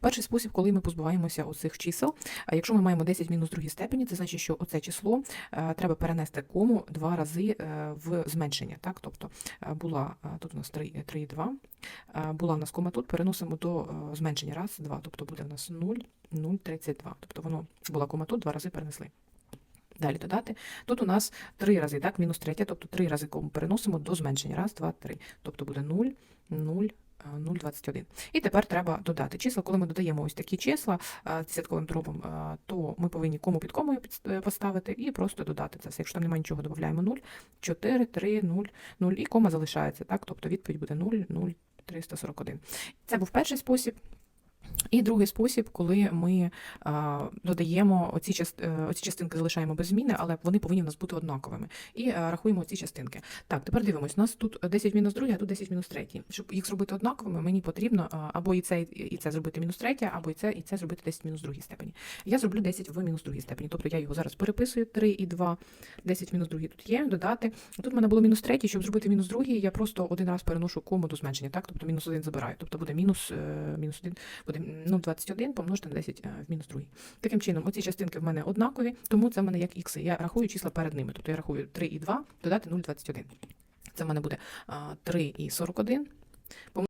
Перший спосіб, коли ми позбуваємося оцих чисел, якщо ми маємо 10 мінус другій степені, це значить, що оце число е, треба перенести кому два рази е, в зменшення. Так? Тобто е, була тут у нас 3, 3,2, е, була в нас кома тут, переносимо до зменшення раз, два, тобто буде в нас 0, 0,32. Тобто воно була кома тут, два рази перенесли. Далі додати. Тут у нас три рази, так, мінус третя, тобто три рази кому переносимо до зменшення. Раз, два, три. Тобто буде 0, 0, е, 0,21. І тепер треба додати числа. Коли ми додаємо ось такі числа десятковим дробом, то ми повинні кому під комою е, поставити і просто додати це все. Якщо там немає нічого, додаємо 0, 4, 3, 0, 0 і кома залишається. Так? Тобто відповідь буде 0, 0, 341. Це був перший спосіб. І другий спосіб, коли ми додаємо оці, е, оці частинки залишаємо без зміни, але вони повинні в нас бути однаковими. І е, рахуємо ці частинки. Так, тепер дивимось. У нас тут 10 мінус 2, а тут 10 мінус 3. Щоб їх зробити однаковими, мені потрібно а, або і це, і це зробити мінус 3, або і це, і це зробити 10 мінус 2 степені. Я зроблю 10 в мінус 2 степені. Тобто я його зараз переписую 3 і 2, 10 мінус 2 тут є, додати. Тут в мене було мінус 3, щоб зробити мінус 2, я просто один раз переношу кому до зменшення, так? Тобто мінус 1 забираю. Тобто буде мінус, е, мінус 1, буде ну, 21 помножити на 10 е, в мінус 2. Таким чином, оці частинки в мене однакові, тому це в мене як ікси. Я рахую числа перед ними. Тобто я рахую 3 і 2, додати 0,21. Це в мене буде а, 3 і 41